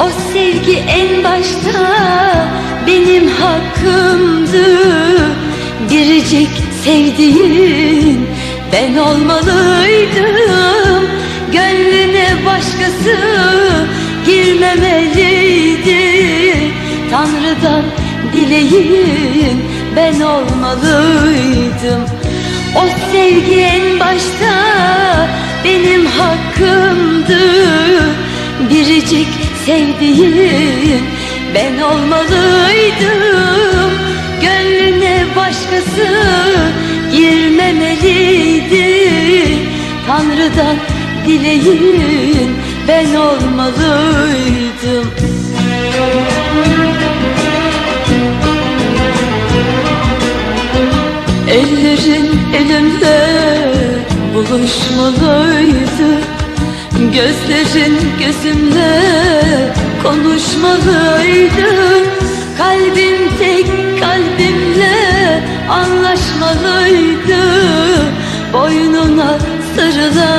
O sevgi en başta benim hakkımdı. Biricik sevdiğin ben olmalıydım. Gönlüne başkası girmemeliydi. Tanrı'dan dileğin ben olmalıydım. O sevgi en başta benim hakkımdı. Biricik sevdiğin ben olmalıydım. Gönlüne başkası girmemeliydi. Tanrı'dan dileğin ben olmalıydım. Ellerin elimde buluşmalıydı Gözlerin gözümle konuşmalıydı Kalbim tek kalbimle anlaşmalıydı Boynuna sarılan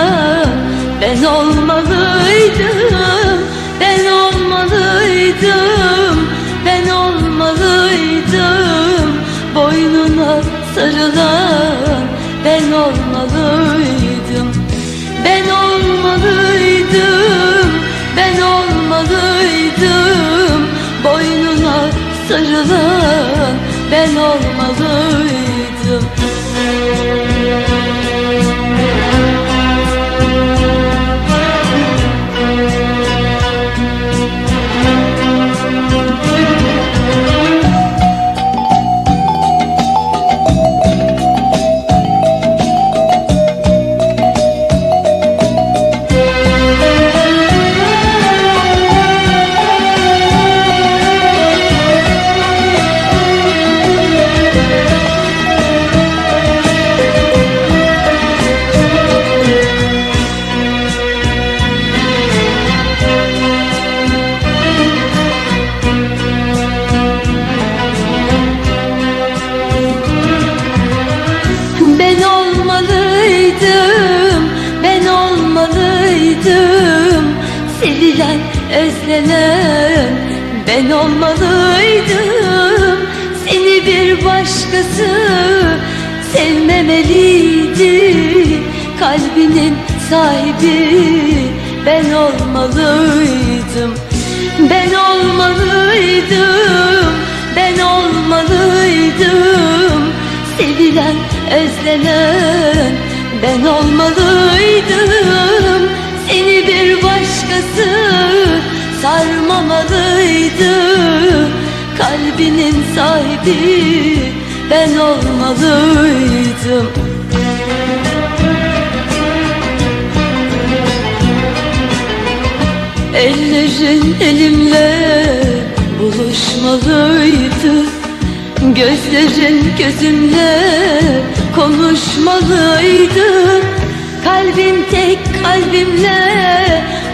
Sevilen, özlenen ben olmalıydım. Seni bir başkası sevmemeliydi. Kalbinin sahibi ben olmalıydım. Ben olmalıydım, ben olmalıydım. Sevilen, özlenen ben olmalıydım. Seni bir başkası sarmamalıydı Kalbinin sahibi ben olmalıydım. Ellerin elimle buluşmalıydı. Gözlerin gözümle konuşmalıydı. Kalbim tek kalbimle